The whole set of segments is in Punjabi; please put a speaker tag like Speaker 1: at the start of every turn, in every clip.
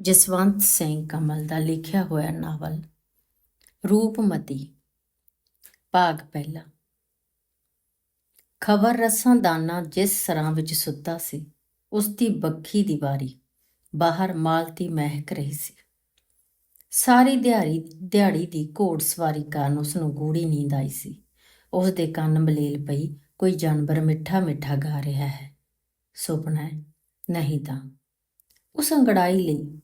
Speaker 1: ਜਸਵੰਤ ਸਿੰਘ ਕਮਲ ਦਾ ਲਿਖਿਆ ਹੋਇਆ ਨਾਵਲ ਰੂਪਮਤੀ, ਭਾਗ ਪਹਿਲਾ। ਖਬਰ ਰਸਾਂ ਦਾਨਾ ਜਿਸ ਸਰਾਂ ਵਿੱਚ ਸੁੱਤਾ ਸੀ, ਉਸ ਦੀ ਬੱਖੀ ਦੀ ਵਾਰੀ ਬਾਹਰ ਮਾਲਤੀ ਮਹਿਕ ਰਹੀ ਸੀ। ਸਾਰੀ ਦਿਹਾੜੀ ਦਿਹਾੜੀ ਦੀ ਘੋੜ ਸਵਾਰੀ ਕਾਰਨ ਉਸ ਨੂੰ ਗੂੜੀ ਨੀਂਦ ਆਈ ਸੀ। ਉਸ ਦੇ ਕੰਨ ਮਲੇਲ ਪਈ, ਕੋਈ ਜਾਨਵਰ ਮਿੱਠਾ ਮਿੱਠਾ ਗਾ ਰਿਹਾ ਹੈ। ਸੁਪਨਾ ਹੈ, ਨਹੀਂ ਤਾਂ। ਉਸ ਅੰਗੜਾਈ ਲਈ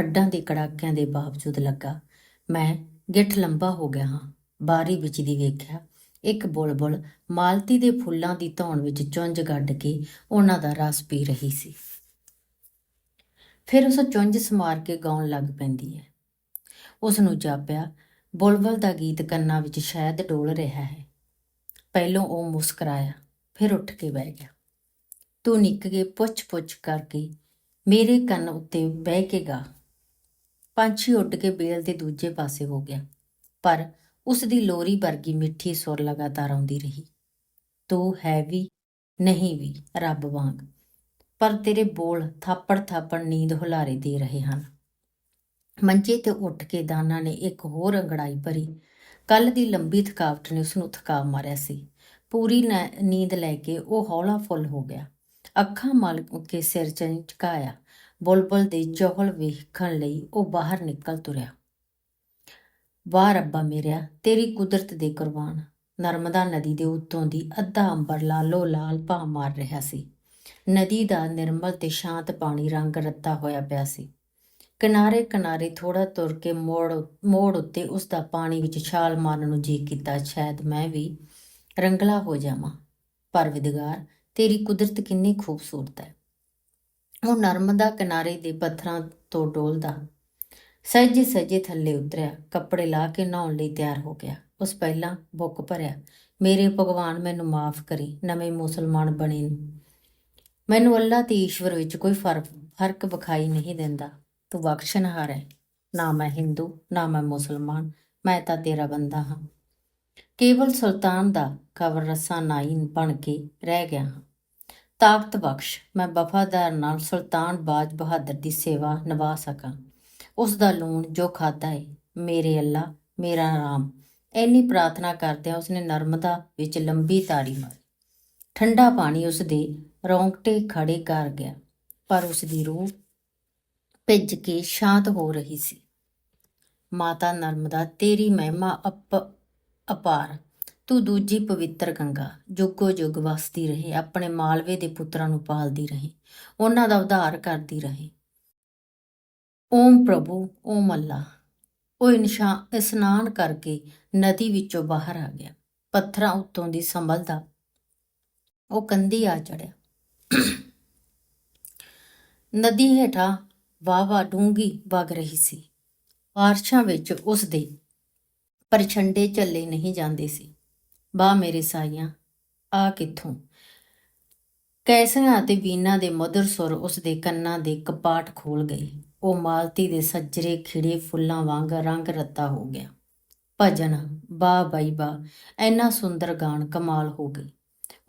Speaker 1: ਹੱਡਾਂ ਦੇ ਕੜਾਕਿਆਂ ਦੇ ਬਾਵਜੂਦ ਲੱਗਾ। ਮੈਂ ਗਿੱਠ ਲੰਬਾ ਹੋ ਗਿਆ ਹਾਂ। ਬਾਰੀ ਵਿੱਚ ਦੀ ਵੇਖਿਆ, ਇੱਕ ਬੁਲਬੁਲ ਮਾਲਤੀ ਦੇ ਫੁੱਲਾਂ ਦੀ ਧੌਣ ਵਿੱਚ ਚੁੰਝ ਗੱਡ ਕੇ ਉਹਨਾਂ ਦਾ ਰਸ ਪੀ ਰਹੀ ਸੀ। ਫਿਰ ਉਸ ਚੁੰਝ ਸਮਾਰ ਕੇ ਗਾਉਣ ਲੱਗ ਪੈਂਦੀ ਹੈ। ਉਸ ਨੂੰ ਜਾਪਿਆ, ਬੁਲਬੁਲ ਦਾ ਗੀਤ ਕੰਨਾਂ ਵਿੱਚ ਸ਼ਾਇਦ ਡੋਲ ਰਿਹਾ ਹੈ। ਪਹਿਲੋਂ ਉਹ ਮੁਸਕਰਾਇਆ, ਫਿਰ ਉੱਠ ਕੇ ਬਹਿ ਗਿਆ। ਤੂੰ ਨਿੱਕ ਕੇ ਪੁੱਛ-ਪੁੱਛ ਕਰਕੇ ਮੇਰੇ ਕੰਨ ਉੱਤੇ ਬਹਿ ਕੇ ਗਾ। ਪੰਛੀ ਉੱਡ ਕੇ ਬੇਲ ਦੇ ਦੂਜੇ ਪਾਸੇ ਹੋ ਗਿਆ। ਪਰ ਉਸ ਦੀ ਲੋਰੀ ਵਰਗੀ ਮਿੱਠੀ ਸੁਰ ਲਗਾਤਾਰ ਆਉਂਦੀ ਰਹੀ। ਤੂੰ ਹੈ ਵੀ, ਨਹੀਂ ਵੀ, ਰੱਬ ਵਾਂਗ। ਪਰ ਤੇਰੇ ਬੋਲ ਥਾਪੜ ਥਾਪੜ ਨੀਂਦ ਹੁਲਾਰੇ ਦੇ ਰਹੇ ਹਨ। ਮੰਜੇ ਤੇ ਉੱਠ ਕੇ ਦਾਨਾ ਨੇ ਇੱਕ ਹੋਰ ਅੰਗੜਾਈ ਭਰੀ। ਕੱਲ ਦੀ ਲੰਬੀ ਥਕਾਵਟ ਨੇ ਉਸ ਨੂੰ ਥਕਾ ਮਾਰਿਆ ਸੀ। ਪੂਰੀ ਨੈ- ਨੀਂਦ ਲੈ ਕੇ ਉਹ ਹੌਲਾ ਫੁੱਲ ਹੋ ਗਿਆ। ਅੱਖਾਂ ਮਲ ਕੇ ਸਿਰ ਝਟਕਾਇਆ ਬੁਲਬੁਲ ਦੇ ਚਹਿਲ ਵੇਖਣ ਲਈ ਉਹ ਬਾਹਰ ਨਿਕਲ ਤੁਰਿਆ। ਵਾਹ ਰੱਬਾ ਮੇਰਿਆ, ਤੇਰੀ ਕੁਦਰਤ ਦੇ ਕੁਰਬਾਨ। ਨਰਮਦਾ ਨਦੀ ਦੇ ਉੱਤੋਂ ਦੀ ਅੱਧਾ ਅੰਬਰ ਲਾਲੋ ਲਾਲ ਭਾ ਮਾਰ ਰਿਹਾ ਸੀ। ਨਦੀ ਦਾ ਨਿਰਮਲ ਤੇ ਸ਼ਾਂਤ ਪਾਣੀ ਰੰਗ ਰੱਤਾ ਹੋਇਆ ਪਿਆ ਸੀ। ਕਿਨਾਰੇ ਕਿਨਾਰੇ ਥੋੜਾ ਤੁਰ ਕੇ ਮੋੜ ਮੋੜ ਉੱਤੇ ਉਸ ਦਾ ਪਾਣੀ ਵਿੱਚ ਛਾਲ ਮਾਰਨ ਨੂੰ ਜੀ ਕੀਤਾ, ਸ਼ਾਇਦ ਮੈਂ ਵੀ ਰੰਗਲਾ ਹੋ ਜਾਵਾਂ। ਪਰ ਵਿਦਗਾਰ, ਤੇਰੀ ਕੁਦਰਤ ਕਿੰਨੀ ਖੂਬਸੂਰਤ ਹੈ। ਉਹ ਨਰਮਦਾ ਕਿਨਾਰੇ ਦੇ ਪੱਥਰਾਂ ਤੋਂ ਡੋਲਦਾ। ਸਹਿਜੇ ਸਹਿਜੇ ਥੱਲੇ ਉਤਰਿਆ, ਕੱਪੜੇ ਲਾ ਕੇ ਨਹਾਉਣ ਲਈ ਤਿਆਰ ਹੋ ਗਿਆ। ਉਸ ਪਹਿਲਾਂ ਬੁੱਕ ਭਰਿਆ, ਮੇਰੇ ਭਗਵਾਨ, ਮੈਨੂੰ ਮਾਫ ਕਰੀ, ਨਵੇਂ ਮੁਸਲਮਾਨ ਬਣੇ ਨੂੰ। ਮੈਨੂੰ ਅੱਲਾ ਤੇ ਈਸ਼ਵਰ ਵਿੱਚ ਕੋਈ ਫ਼ਰਕ ਫ਼ਰਕ ਵਿਖਾਈ ਨਹੀਂ ਦਿੰਦਾ। ਤੂੰ ਬਖਸ਼ਣਹਾਰ ਹੈ। ਨਾ ਮੈਂ ਹਿੰਦੂ, ਨਾ ਮੈਂ ਮੁਸਲਮਾਨ, ਮੈਂ ਤਾਂ ਤੇਰਾ ਬੰਦਾ ਹਾਂ। ਕੇਵਲ ਸੁਲਤਾਨ ਦਾ ਕਵਰ ਰਸਾ ਨਾਈਨ ਬਣ ਕੇ ਰਹਿ ਗਿਆ ਹਾਂ। ਤਾਕਤ ਬਖਸ਼। ਮੈਂ ਵਫਾਦਾਰ ਨਾਲ ਸੁਲਤਾਨ ਬਾਜ ਬਹਾਦਰ ਦੀ ਸੇਵਾ ਨਿਭਾ ਸਕਾਂ। ਉਸ ਦਾ ਲੂਣ ਜੋ ਖਾਦਾ ਹੈ ਮੇਰੇ ਅੱਲਾ, ਮੇਰਾ ਰਾਮ। ਐਨੀ ਪ੍ਰਾਰਥਨਾ ਕਰਦਿਆਂ ਉਸਨੇ ਨਰਮਦਾ ਵਿੱਚ ਲੰਬੀ ਤਾੜੀ ਮਾਰੀ। ਠੰਡਾ ਪਾਣੀ ਉਸ ਦੇ ਰੌਂਗਟੇ ਖੜੇ ਕਰ ਗਿਆ, ਪਰ ਉਸ ਦੀ ਰੂਹ ਭਿੱਜ ਕੇ ਸ਼ਾਂਤ ਹੋ ਰਹੀ ਸੀ। ਮਾਤਾ ਨਰਮਦਾ, ਤੇਰੀ ਮਹਿਮਾ ਅਪ ਅਪਾਰ ਤੂੰ ਦੂਜੀ ਪਵਿੱਤਰ ਗੰਗਾ, ਜੁਗੋ ਜੁਗ ਵਸਦੀ ਰਹੇ, ਆਪਣੇ ਮਾਲਵੇ ਦੇ ਪੁੱਤਰਾਂ ਨੂੰ ਪਾਲਦੀ ਰਹੇ, ਉਹਨਾਂ ਦਾ ਉਧਾਰ ਕਰਦੀ ਰਹੇ। ਓਮ ਪ੍ਰਭੂ, ਓਮ ਅੱਲਾ ਉਹ ਇਨਸ਼ਾ, ਇਸ਼ਨਾਨ ਕਰਕੇ ਨਦੀ ਵਿੱਚੋਂ ਬਾਹਰ ਆ ਗਿਆ। ਪੱਥਰਾਂ ਉੱਤੋਂ ਦੀ ਸੰਭਲਦਾ ਉਹ ਕੰਧੀ ਆ ਚੜਿਆ। ਨਦੀ ਹੇਠਾਂ ਵਾਵਾ ਡੂੰਗੀ ਵਗ ਰਹੀ ਸੀ। ਬਾਰਿਸ਼ਾਂ ਵਿੱਚ ਉਸ ਦੇ ਪਰਛੰਡੇ ਝੱਲੇ ਨਹੀਂ ਜਾਂਦੇ ਸੀ। ਬਾ ਮੇਰੇ ਸਾਈਆਂ, ਆ ਕਿੱਥੋਂ? ਕੈਸਿਆਂ ਅਤੇ ਵੀਨਾ ਦੇ ਮధుਰ ਸੁਰ ਉਸ ਦੇ ਕੰਨਾਂ ਦੇ ਕਪਾਟ ਖੋਲ ਗਏ। ਉਹ ਮਾਲਤੀ ਦੇ ਸੱਜਰੇ ਖਿੜੇ ਫੁੱਲਾਂ ਵਾਂਗ ਰੰਗ ਰੱਤਾ ਹੋ ਗਿਆ। ਭਜਨ, ਬਾ ਬਾਈ ਬਾ, ਐਨਾ ਸੁੰਦਰ ਗਾਣ ਕਮਾਲ ਹੋ ਗਈ।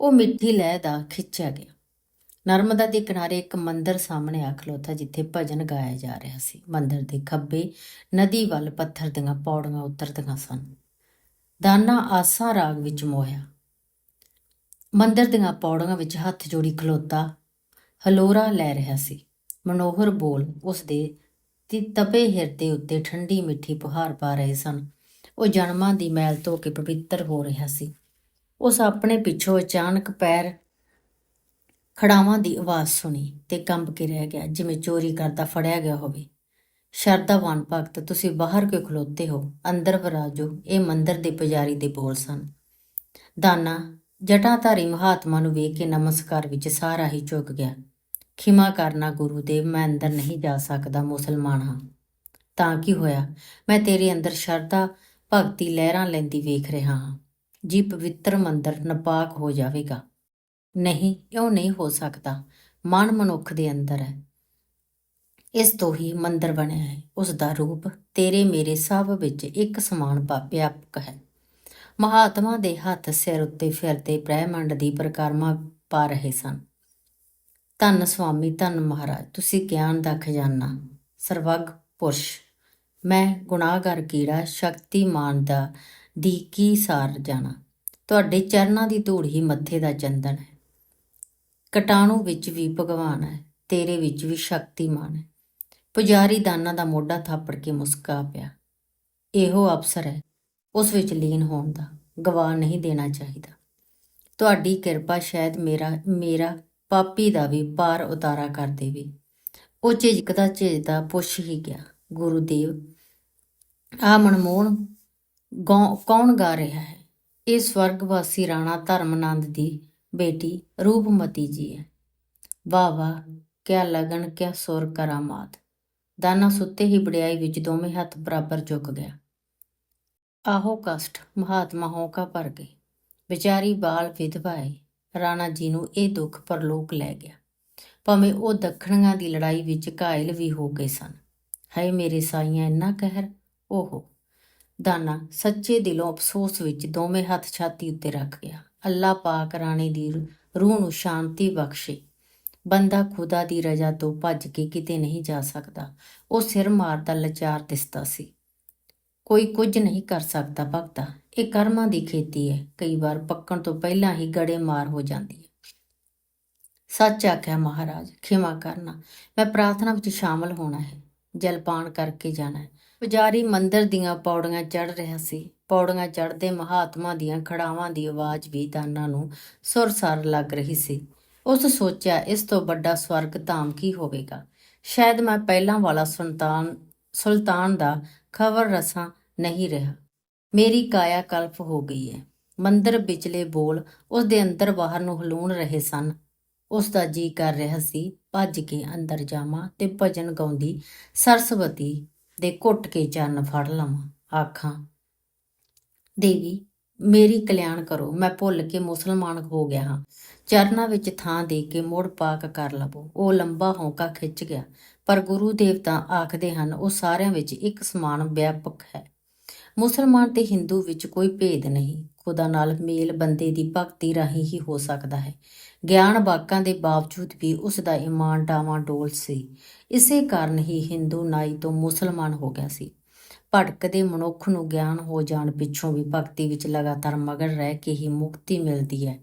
Speaker 1: ਉਹ ਮਿੱਠੀ ਲਹਿ ਦਾ ਖਿੱਚਿਆ ਗਿਆ। ਨਰਮਦਾ ਦੇ ਕਿਨਾਰੇ ਇੱਕ ਮੰਦਿਰ ਸਾਹਮਣੇ ਆ ਖਲੋਤਾ ਜਿੱਥੇ ਭਜਨ ਗਾਇਆ ਜਾ ਰਿਹਾ ਸੀ। ਮੰਦਿਰ ਦੇ ਖੱਬੇ ਨਦੀ ਵੱਲ ਪੱਥਰ ਦੀਆਂ ਪੌੜੀਆਂ ਉਤਰਦੀਆਂ ਸਨ। ਦਾਨਾ ਆਸਾ ਰਾਗ ਵਿੱਚ ਮੋਹਿਆ। ਮੰਦਰ ਦੀਆਂ ਪੌੜੀਆਂ ਵਿੱਚ ਹੱਥ ਜੋੜੀ ਖਲੋਤਾ ਹਲੋਰਾ ਲੈ ਰਿਹਾ ਸੀ। ਮਨੋਹਰ ਬੋਲ ਉਸ ਦੇ ਤਪੇ ਹਿਰਦੇ ਉੱਤੇ ਠੰਡੀ ਮਿੱਠੀ ਪੁਹਾਰ ਪਾ ਰਹੇ ਸਨ। ਉਹ ਜਨਮਾਂ ਦੀ ਮੈਲ ਧੋ ਕੇ ਪਵਿੱਤਰ ਹੋ ਰਿਹਾ ਸੀ। ਉਸ ਆਪਣੇ ਪਿੱਛੋਂ ਅਚਾਨਕ ਪੈਰ ਖੜਾਵਾਂ ਦੀ ਆਵਾਜ਼ ਸੁਣੀ ਤੇ ਕੰਬ ਕੇ ਰਹਿ ਗਿਆ, ਜਿਵੇਂ ਚੋਰੀ ਕਰਦਾ ਫੜਿਆ ਗਿਆ ਹੋਵੇ। ਸ਼ਰਧਾਵਾਨ ਭਗਤ, ਤੁਸੀਂ ਬਾਹਰ ਕਿਉਂ ਖਲੋਤੇ ਹੋ? ਅੰਦਰ ਵਰਾਜੋ, ਇਹ ਮੰਦਰ ਦੇ ਪੁਜਾਰੀ ਦੇ ਬੋਲ ਸਨ। ਦਾਨਾ, ਜਟਾਧਾਰੀ ਮਹਾਤਮਾ ਨੂੰ ਵੇਖ ਕੇ ਨਮਸਕਾਰ ਵਿੱਚ ਸਾਰਾ ਹੀ ਝੁਕ ਗਿਆ। ਖਿਮਾ ਕਰਨਾ ਗੁਰੂ ਦੇਵ ਮੈਂ ਅੰਦਰ ਨਹੀਂ ਜਾ ਸਕਦਾ, ਮੁਸਲਮਾਨ ਹਾਂ। ਤਾਂ ਕੀ ਹੋਇਆ? ਮੈਂ ਤੇਰੇ ਅੰਦਰ ਸ਼ਰਧਾ, ਭਗਤੀ ਲਹਿਰਾਂ ਲੈਂਦੀ ਵੇਖ ਰਿਹਾ ਹਾਂ। ਜੀ ਪਵਿੱਤਰ ਮੰਦਰ ਨਪਾਕ ਹੋ ਜਾਵੇਗਾ। ਨਹੀਂ, ਇਉਂ ਨਹੀਂ ਹੋ ਸਕਦਾ। ਮਨ ਮਨੁੱਖ ਦੇ ਅੰਦਰ ਹੈ। ਇਸ ਤੋਂ ਹੀ ਮੰਦਰ ਬਣਿਆ ਹੈ। ਉਸ ਦਾ ਰੂਪ ਤੇਰੇ ਮੇਰੇ ਸਭ ਵਿੱਚ ਇੱਕ ਸਮਾਨ ਵਾ- ਵਿਆਪਕ ਹੈ। ਮਹਾਤਮਾ ਦੇ ਹੱਥ ਸਿਰ ਉੱਤੇ ਫਿਰਦੇ ਬ੍ਰਹਿਮੰਡ ਦੀ ਪ੍ਰਕਰਮਾ ਪਾ ਰਹੇ ਸਨ। ਧੰਨ ਸੁਆਮੀ ਧੰਨ ਮਹਾਰਾਜ, ਤੁਸੀਂ ਗਿਆਨ ਦਾ ਖਜ਼ਾਨਾ, ਸਰਵਗ ਪੁਰਸ਼। ਮੈਂ ਗੁਨਾਹਗਰ ਕੀੜਾ, ਸ਼ਕਤੀਮਾਨ ਦਾ, ਦੀ ਕੀ ਸਾਰ ਜਾਣਾ? ਤੁਹਾਡੇ ਚਰਨਾਂ ਦੀ ਧੂੜ ਹੀ ਮੱਥੇ ਦਾ ਚੰਦਨ ਹੈ। ਕਟਾਣੂ ਵਿੱਚ ਵੀ ਭਗਵਾਨ ਹੈ, ਤੇਰੇ ਵਿੱਚ ਵੀ ਸ਼ਕਤੀਮਾਨ ਹੈ। ਪੁਜਾਰੀ ਦਾਨਾ ਦਾ ਮੋਢਾ ਥਾਪੜ ਕੇ ਮੁਸਕਾ ਪਿਆ। ਇਹੋ ਅਵਸਰ ਹੈ ਉਸ ਵਿੱਚ ਲੀਨ ਹੋਣ ਦਾ ਗਵਾ ਨਹੀਂ ਦੇਣਾ ਚਾਹੀਦਾ। ਤੁਹਾਡੀ ਕਿਰਪਾ ਸ਼ਾਇਦ ਮੇਰਾ ਮੇਰਾ ਪਾਪੀ ਦਾ ਵੀ ਪਾਰ ਉਤਾਰਾ ਕਰ ਦੇਵੇ। ਉਹ ਝਿਜਕਦਾ ਝਿਜਦਾ ਪੁੱਛ ਹੀ ਗਿਆ, ਗੁਰੂਦੇਵ ਆ ਮਨਮੋਹਨ ਗੌ- ਕੌਣ ਗਾ ਰਿਹਾ ਹੈ? ਇਹ ਸਵਰਗਵਾਸੀ ਰਾਣਾ ਧਰਮਨੰਦ ਦੀ ਬੇਟੀ ਰੂਪਮਤੀ ਜੀ ਹੈ। ਵਾਹ ਵਾਹ ਕਿਆ ਲਗਨ, ਕਿਆ ਸੁਰ ਕਰਾਮਾਤ। ਦਾਨਾ ਸੁੱਤੇ ਹੀ ਵਡਿਆਈ ਵਿੱਚ ਦੋਵੇਂ ਹੱਥ ਬਰਾਬਰ ਝੁਕ ਗਿਆ। ਆਹੋ ਕਸ਼ਟ, ਮਹਾਤਮਾ ਹੋਕਾ ਭਰ ਗਏ। ਵਿਚਾਰੀ ਬਾਲ ਵਿਧਵਾ ਹੈ ਰਾਣਾ ਜੀ ਨੂੰ ਇਹ ਦੁੱਖ ਪਰਲੋਕ ਲੈ ਗਿਆ। ਭਾਵੇਂ ਉਹ ਦੱਖਣੀਆਂ ਦੀ ਲੜਾਈ ਵਿੱਚ ਘਾਇਲ ਵੀ ਹੋ ਗਏ ਸਨ। ਹਏ ਮੇਰੇ ਸਾਈਆਂ, ਇੰਨਾ ਕਹਿਰ, ਓਹੋ। ਦਾਨਾ ਸੱਚੇ ਦਿਲੋਂ ਅਫਸੋਸ ਵਿੱਚ ਦੋਵੇਂ ਹੱਥ ਛਾਤੀ ਉੱਤੇ ਰੱਖ ਗਿਆ। ਅੱਲਾ ਪਾਕ ਰਾਣੇ ਦੀ ਰੂਹ ਨੂੰ ਸ਼ਾਂਤੀ ਬਖਸ਼ੇ। ਬੰਦਾ ਖੁਦਾ ਦੀ ਰਜ਼ਾ ਤੋਂ ਭੱਜ ਕੇ ਕਿਤੇ ਨਹੀਂ ਜਾ ਸਕਦਾ। ਉਹ ਸਿਰ ਮਾਰਦਾ ਲਾਚਾਰ ਦਿਸਦਾ ਸੀ। ਕੋਈ ਕੁਝ ਨਹੀਂ ਕਰ ਸਕਦਾ ਭਗਤਾ। ਇਹ ਕਰਮਾਂ ਦੀ ਖੇਤੀ ਹੈ। ਕਈ ਵਾਰ ਪੱਕਣ ਤੋਂ ਪਹਿਲਾਂ ਹੀ ਗੜੇ ਮਾਰ ਹੋ ਜਾਂਦੀ ਹੈ। ਸੱਚ ਆਖਿਆ ਮਹਾਰਾਜ, ਖਿਮਾ ਕਰਨਾ। ਮੈਂ ਪ੍ਰਾਰਥਨਾ ਵਿੱਚ ਸ਼ਾਮਲ ਹੋਣਾ ਹੈ। ਜਲਪਾਨ ਕਰਕੇ ਜਾਣਾ ਹੈ। ਪੁਜਾਰੀ ਮੰਦਰ ਦੀਆਂ ਪੌੜੀਆਂ ਚੜ ਰਿਹਾ ਸੀ। ਪੌੜੀਆਂ ਚੜ੍ਹਦੇ ਮਹਾਤਮਾ ਦੀਆਂ ਖੜਾਵਾਂ ਦੀ ਆਵਾਜ਼ ਵੀ ਦਾਨਾਂ ਨੂੰ ਸੁਰਸਰ ਲੱਗ ਰਹੀ ਸੀ। ਉਸ ਸੋਚਿਆ, ਇਸ ਤੋਂ ਵੱਡਾ ਸਵਰਗ ਧਾਮ ਕੀ ਹੋਵੇਗਾ? ਸ਼ਾਇਦ ਮੈਂ ਪਹਿਲਾਂ ਵਾਲਾ ਸੁਲਤਾਨ ਸੁਲਤਾਨ ਦਾ ਖਬਰ ਰਸਾਂ ਨਹੀਂ ਰਿਹਾ। ਮੇਰੀ ਕਾਇਆ ਕਲਪ ਹੋ ਗਈ ਹੈ। ਮੰਦਰ ਵਿਚਲੇ ਬੋਲ ਉਸ ਦੇ ਅੰਦਰ ਬਾਹਰ ਨੂੰ ਹਲੂਣ ਰਹੇ ਸਨ। ਉਸ ਦਾ ਜੀ ਕਰ ਰਿਹਾ ਸੀ, ਭੱਜ ਕੇ ਅੰਦਰ ਜਾਵਾਂ ਤੇ ਭਜਨ ਗਾਉਂਦੀ ਸਰਸਵਤੀ ਦੇ ਘੁੱਟ ਕੇ ਚਰਨ ਫੜ ਲਵਾਂ। ਆਖਾਂ, ਦੇਵੀ, ਮੇਰੀ ਕਲਿਆਣ ਕਰੋ, ਮੈਂ ਭੁੱਲ ਕੇ ਮੁਸਲਮਾਨ ਹੋ ਗਿਆ ਹਾਂ। ਚਰਨਾਂ ਵਿੱਚ ਥਾਂ ਦੇ ਕੇ ਮੁੜ ਪਾਕ ਕਰ ਲਵੋ। ਉਹ ਲੰਬਾ ਹੌਂਕਾ ਖਿੱਚ ਗਿਆ। ਪਰ ਗੁਰੂ ਦੇਵਤਾ ਆਖਦੇ ਹਨ, ਉਹ ਸਾਰਿਆਂ ਵਿੱਚ ਇੱਕ ਸਮਾਨ ਵਿਆਪਕ ਹੈ। ਮੁਸਲਮਾਨ ਤੇ ਹਿੰਦੂ ਵਿੱਚ ਕੋਈ ਭੇਦ ਨਹੀਂ। ਖੁਦਾ ਨਾਲ ਮੇਲ ਬੰਦੇ ਦੀ ਭਗਤੀ ਰਾਹੀਂ ਹੀ ਹੋ ਸਕਦਾ ਹੈ। ਗਿਆਨ ਬਾਕਾਂ ਦੇ ਬਾਵਜੂਦ ਵੀ ਉਸ ਦਾ ਈਮਾਨ ਡਾਵਾਂ ਡੋਲ ਸੀ। ਇਸੇ ਕਾਰਨ ਹੀ ਹਿੰਦੂ ਨਾਈ ਤੋਂ ਮੁਸਲਮਾਨ ਹੋ ਗਿਆ ਸੀ। ਭਟਕਦੇ ਮਨੁੱਖ ਨੂੰ ਗਿਆਨ ਹੋ ਜਾਣ ਪਿੱਛੋਂ ਵੀ ਭਗਤੀ ਵਿੱਚ ਲਗਾਤਾਰ ਮਗਨ ਰਹਿ ਕੇ ਹੀ ਮੁਕਤੀ ਮਿਲਦੀ ਹੈ।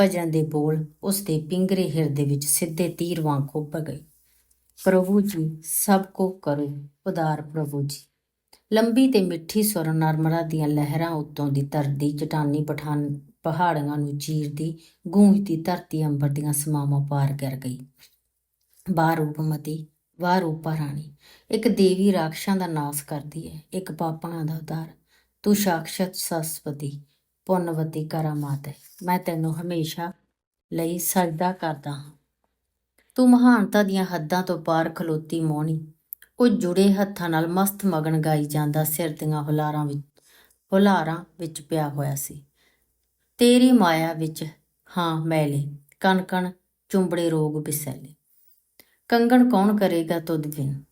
Speaker 1: ਭਜਨ ਦੇ ਬੋਲ ਉਸ ਦੇ ਪਿੰਗਰੇ ਹਿਰਦੇ ਵਿੱਚ ਸਿੱਧੇ ਤੀਰ ਵਾਂਗ ਖੁੱਭ ਗਏ। ਪ੍ਰਭੂ ਜੀ, ਸਭ ਕੋ ਕਰੋ ਉਦਾਰ ਪ੍ਰਭੂ ਜੀ। ਲੰਬੀ ਤੇ ਮਿੱਠੀ ਸੁਰ ਨਰਮਰਾ ਦੀਆਂ ਲਹਿਰਾਂ ਉੱਤੋਂ ਦੀ ਧਰਤੀ ਚਟਾਨੀ ਪਠਾਨ ਪਹਾੜਾਂ ਨੂੰ ਚੀਰਦੀ ਗੂੰਜਦੀ ਧਰਤੀ ਅੰਬਰ ਦੀਆਂ ਸਮਾਵਾਂ ਪਾਰ ਕਰ ਗਈ। ਬਾਹਰ ਰੂਪਮਤੀ ਵਾਹ ਰੂਪਾ ਰਾਣੀ, ਇੱਕ ਦੇਵੀ ਰਾਖਸ਼ਾਂ ਦਾ ਨਾਸ ਕਰਦੀ ਹੈ, ਇੱਕ ਪਾਪਣਾ ਦਾ ਉਦਾਰ ਤੂੰ ਸਾਖਸ਼ਤ ਸਰਸਵਤੀ ਪੁੰਨਵਤੀ ਕਰਾਮਾਤ ਹੈ ਮੈਂ ਤੈਨੂੰ ਹਮੇਸ਼ਾ ਲਈ ਸਜਦਾ ਕਰਦਾ ਹਾਂ। ਤੂੰ ਮਹਾਨਤਾ ਦੀਆਂ ਹੱਦਾਂ ਤੋਂ ਪਾਰ ਖਲੋਤੀ ਮੋਹਣੀ, ਉਹ ਜੁੜੇ ਹੱਥਾਂ ਨਾਲ ਮਸਤ ਮਗਨ ਗਾਈ ਜਾਂਦਾ, ਸਿਰ ਦੀਆਂ ਹੁਲਾਰਾਂ ਵਿੱਚ ਹੁਲਾਰਾਂ ਵਿੱਚ ਪਿਆ ਹੋਇਆ ਸੀ। ਤੇਰੀ ਮਾਇਆ ਵਿੱਚ ਹਾਂ ਮੈਲੇ ਕਣ ਕਣ ਚੁੰਬੜੇ ਰੋਗ ਬਿਸੈਲੇ। ਕੰਗਣ ਕੌਣ ਕਰੇਗਾ ਤੁਧ ਬਿਨ?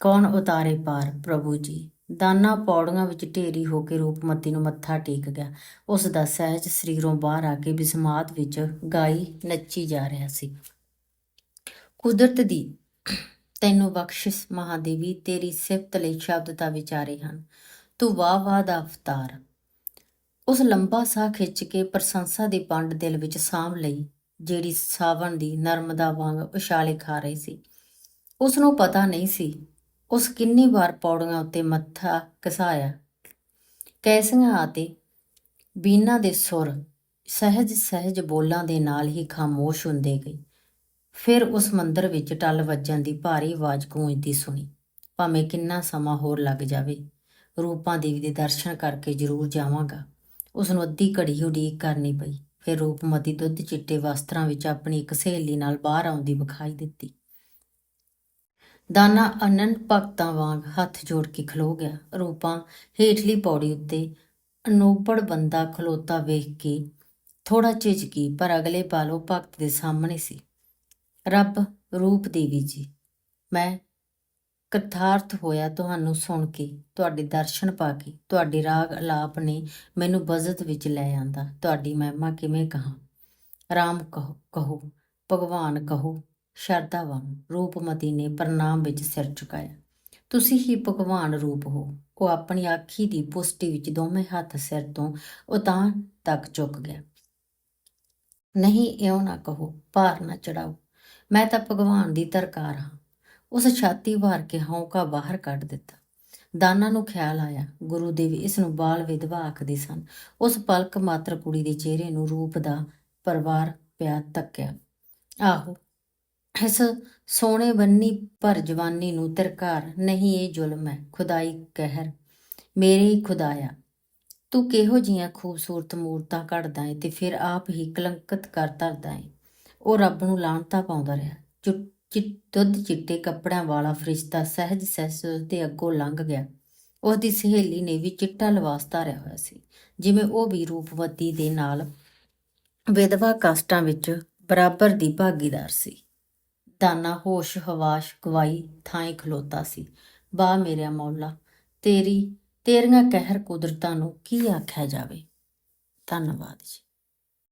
Speaker 1: ਕੌਣ ਉਤਾਰੇ ਪਾਰ ਪ੍ਰਭੂ ਜੀ? ਦਾਨਾ ਪੌੜੀਆਂ ਵਿੱਚ ਢੇਰੀ ਹੋ ਕੇ ਰੂਪਮਤੀ ਨੂੰ ਮੱਥਾ ਟੇਕ ਗਿਆ। ਉਸ ਦਾ ਸਹਿਜ ਸਰੀਰੋਂ ਬਾਹਰ ਆ ਕੇ ਬਿਸਮਾਤ ਵਿੱਚ ਗਾਈ ਨੱਚੀ ਜਾ ਰਿਹਾ ਸੀ। ਕੁਦਰਤ ਦੀ ਤੈਨੂੰ ਬਖਸ਼ਿਸ਼ ਮਹਾਦੇਵੀ, ਤੇਰੀ ਸਿਫਤ ਲਈ ਸ਼ਬਦ ਤਾਂ ਵਿਚਾਰੇ ਹਨ। ਤੂੰ ਵਾਹ ਵਾਹ ਦਾ ਅਵਤਾਰ। ਉਸ ਲੰਬਾ ਸਾਹ ਖਿੱਚ ਕੇ ਪ੍ਰਸ਼ੰਸਾ ਦੀ ਪੰਡ ਦਿਲ ਵਿੱਚ ਸਾਂਭ ਲਈ, ਜਿਹੜੀ ਸਾਵਣ ਦੀ ਨਰਮਦਾ ਵਾਂਗ ਉਛਾਲੇ ਖਾ ਰਹੀ ਸੀ। ਉਸ ਨੂੰ ਪਤਾ ਨਹੀਂ ਸੀ ਉਸ ਕਿੰਨੀ ਵਾਰ ਪੌੜੀਆਂ ਉੱਤੇ ਮੱਥਾ ਘਸਾਇਆ ਕੈਸੀਆਂ ਆਤੇ ਬੀਨਾ ਦੇ ਸੁਰ ਸਹਿਜ ਸਹਿਜ ਬੋਲਾਂ ਦੇ ਨਾਲ ਹੀ ਖਾਮੋਸ਼ ਹੁੰਦੇ ਗਏ। ਫਿਰ ਉਸ ਮੰਦਰ ਵਿੱਚ ਟੱਲ ਵੱਜਣ ਦੀ ਭਾਰੀ ਆਵਾਜ਼ ਗੂੰਜਦੀ ਸੁਣੀ, ਭਾਵੇਂ ਕਿੰਨਾ ਸਮਾਂ ਹੋਰ ਲੱਗ ਜਾਵੇ, ਰੂਪਾਂ ਦੇਵੀ ਦੇ ਦਰਸ਼ਨ ਕਰਕੇ ਜ਼ਰੂਰ ਜਾਵਾਂਗਾ। ਉਸ ਨੂੰ ਅੱਧੀ ਘੜੀ ਉਡੀਕ ਕਰਨੀ ਪਈ ਫਿਰ ਰੂਪਮਤੀ ਦੁੱਧ ਚਿੱਟੇ ਵਸਤਰਾਂ ਵਿੱਚ ਆਪਣੀ ਇੱਕ ਸਹੇਲੀ ਨਾਲ ਬਾਹਰ ਆਉਂਦੀ ਵਿਖਾਈ ਦਿੱਤੀ। ਦਾਨਾ ਅਨੰਤ ਭਗਤਾਂ ਵਾਂਗ ਹੱਥ ਜੋੜ ਕੇ ਖਲੋ ਗਿਆ। ਰੂਪਾਂ ਹੇਠਲੀ ਪੌੜੀ ਉੱਤੇ ਅਨੋਪੜ ਬੰਦਾ ਖਲੋਤਾ ਵੇਖ ਕੇ ਥੋੜਾ ਝਿਜਕੀ ਪਰ ਅਗਲੇ ਪਲ ਉਹ ਭਗਤ ਦੇ ਸਾਹਮਣੇ ਸੀ। ਰੱਬ, ਰੂਪ ਦੇਵੀ ਜੀ, ਮੈਂ ਕਥਾਰਥ ਹੋਇਆ ਤੁਹਾਨੂੰ ਸੁਣ ਕੇ, ਤੁਹਾਡੇ ਦਰਸ਼ਨ ਪਾ ਕੇ, ਤੁਹਾਡੇ ਰਾਗ ਅਲਾਪ ਨੇ ਮੈਨੂੰ ਬਜ਼ਤ ਵਿੱਚ ਲੈ ਆਂਦਾ। ਤੁਹਾਡੀ ਮਹਿਮਾ ਕਿਵੇਂ ਕਹਾਂ? ਰਾਮ ਕਹੋ ਕਹੋ, ਭਗਵਾਨ ਕਹੋ ਸ਼ਰਧਾ ਵਾਂਗ ਰੂਪਮਤੀ ਨੇ ਪ੍ਰਣਾਮ ਵਿੱਚ ਸਿਰ ਝੁਕਾਇਆ। ਤੁਸੀਂ ਹੀ ਭਗਵਾਨ ਰੂਪ ਹੋ। ਉਹ ਆਪਣੀ ਆਖੀ ਦੀ ਪੁਸ਼ਟੀ ਵਿੱਚ ਦੋਵੇਂ ਹੱਥ ਸਿਰ ਤੋਂ ਉਤਾਂ ਤੱਕ ਝੁਕ ਗਿਆ। ਨਹੀਂ, ਇਉਂ ਨਾ ਕਹੋ। ਭਾਰ ਨਾ ਚੜਾਓ। ਮੈਂ ਤਾਂ ਭਗਵਾਨ ਦੀ ਤਰਕਾਰ ਹਾਂ। ਉਸ ਛਾਤੀ ਵਾਰ ਕੇ ਹੌਂਕਾ ਬਾਹਰ ਕੱਢ ਦਿੱਤਾ। ਦਾਨਾ ਨੂੰ ਖਿਆਲ ਆਇਆ। ਗੁਰੂ ਦੇਵ ਇਸ ਨੂੰ ਬਾਲ ਵਿਧਵਾ ਆਖਦੇ ਸਨ। ਉਸ ਪਲਕ ਮਾਤਰ ਕੁੜੀ ਦੇ ਚਿਹਰੇ ਨੂੰ ਰੂਪ ਦਾ ਪਰਿਵਾਰ ਪਿਆ ਤੱਕਿਆ ਆਹੋ ਇਸ ਸੋਹਣੇ ਬੰਨੀ ਪਰ ਜਵਾਨੀ ਨੂੰ ਤਿਰਕਾਰ, ਨਹੀਂ ਇਹ ਜ਼ੁਲਮ ਹੈ, ਖੁਦਾਈ ਕਹਿਰ, ਮੇਰੇ ਹੀ ਖੁਦਾਇਆ। ਤੂੰ ਕਿਹੋ ਜੀਆਂ ਖੂਬਸੂਰਤ ਮੂਰਤਾਂ ਘੜਦਾ ਏ ਤੇ ਫਿਰ ਆਪ ਹੀ ਕਲੰਕਿਤ ਕਰ ਧਰਦਾ ਏ। ਉਹ ਰੱਬ ਨੂੰ ਲਾਣਤਾ ਪਾਉਂਦਾ ਰਿਹਾ। ਚੁ- ਚਿ- ਦੁੱਧ ਚਿੱਟੇ ਕੱਪੜਿਆਂ ਵਾਲਾ ਫਰਿਸ਼ਤਾ ਸਹਿਜ ਸਹਿਜ ਉਸਦੇ ਅੱਗੋਂ ਲੰਘ ਗਿਆ। ਉਸ ਦੀ ਸਹੇਲੀ ਨੇ ਵੀ ਚਿੱਟਾ ਲਿਬਾਸ ਧਾਰਿਆ ਹੋਇਆ ਸੀ, ਜਿਵੇਂ ਉਹ ਵੀ ਰੂਪਵਤੀ ਦੇ ਨਾਲ ਵਿਧਵਾ ਕਾਸ਼ਟਾਂ ਵਿੱਚ ਬਰਾਬਰ ਦੀ ਭਾਗੀਦਾਰ ਸੀ। ਦਾਨਾ, ਹੋਸ਼, ਹਵਾਸ਼ ਗਵਾਈ ਥਾਂ ਖਲੋਤਾ ਸੀ। ਬਾ ਮੇਰਿਆ ਮੌਲਾ, ਤੇਰੀ, ਤੇਰੀਆਂ ਕਹਿਰ ਕੁਦਰਤਾਂ ਨੂੰ ਕੀ ਆਖਿਆ ਜਾਵੇ? ਧੰਨਵਾਦ ਜੀ।